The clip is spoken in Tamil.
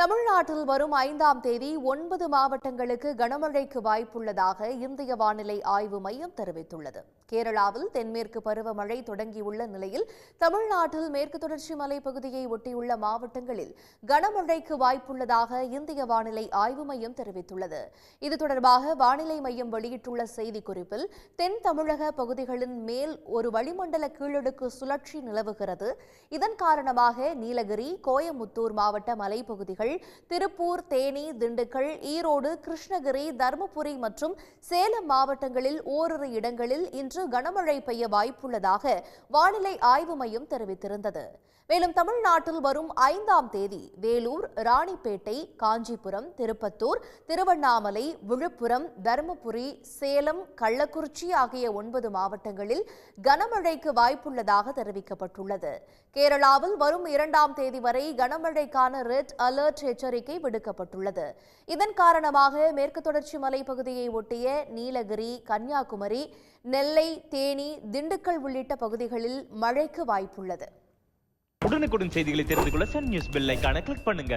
தமிழ்நாட்டில் வரும் ஐந்தாம் தேதி ஒன்பது மாவட்டங்களுக்கு கனமழைக்கு வாய்ப்புள்ளதாக இந்திய வானிலை ஆய்வு மையம் தெரிவித்துள்ளது. கேரளாவில் தென்மேற்கு பருவமழை தொடங்கியுள்ள நிலையில் தமிழ்நாட்டில் மேற்கு தொடர்ச்சி மலைப்பகுதியை ஒட்டியுள்ள மாவட்டங்களில் கனமழைக்கு வாய்ப்புள்ளதாக இந்திய வானிலை ஆய்வு மையம் தெரிவித்துள்ளது. இது தொடர்பாக வானிலை மையம் வெளியிட்டுள்ள செய்திக்குறிப்பில் தென் தமிழக பகுதிகளின் மேல் ஒரு வளிமண்டல கீழடுக்கு சுழற்சி நிலவுகிறது. இதன் காரணமாக நீலகிரி கோயமுத்தூர் மாவட்ட மலைப்பகுதிகள் திருப்பூர் தேனி திண்டுக்கல் ஈரோடு கிருஷ்ணகிரி தருமபுரி மற்றும் சேலம் மாவட்டங்களில் ஓரிரு இடங்களில் இன்று இன்று கனமழை பெய்ய வாய்ப்புள்ளதாக வானிலை ஆய்வு மையம் தெரிவித்திருந்தது. மேலும் தமிழ்நாட்டில் வரும் ஐந்தாம் தேதி வேலூர் ராணிப்பேட்டை காஞ்சிபுரம் திருப்பத்தூர் திருவண்ணாமலை விழுப்புரம் தருமபுரி சேலம் கள்ளக்குறிச்சி ஆகிய ஒன்பது மாவட்டங்களில் கனமழைக்கு வாய்ப்புள்ளதாக தெரிவிக்கப்பட்டுள்ளது. கேரளாவில் வரும் இரண்டாம் தேதி வரை கனமழைக்கான ரெட் அலர்ட் எச்சரிக்கை விடுக்கப்பட்டுள்ளது. இதன் காரணமாக மேற்கு தொடர்ச்சி மலைப்பகுதியை ஒட்டிய நீலகிரி கன்னியாகுமரி நெல்லை தேனி திண்டுக்கல் உள்ளிட்ட பகுதிகளில் மழைக்கு வாய்ப்புள்ளது. உடனுக்குடன் செய்திகளை தெரிந்து கொள்ள சன் நியூஸ் பெல் கிளிக் பண்ணுங்க.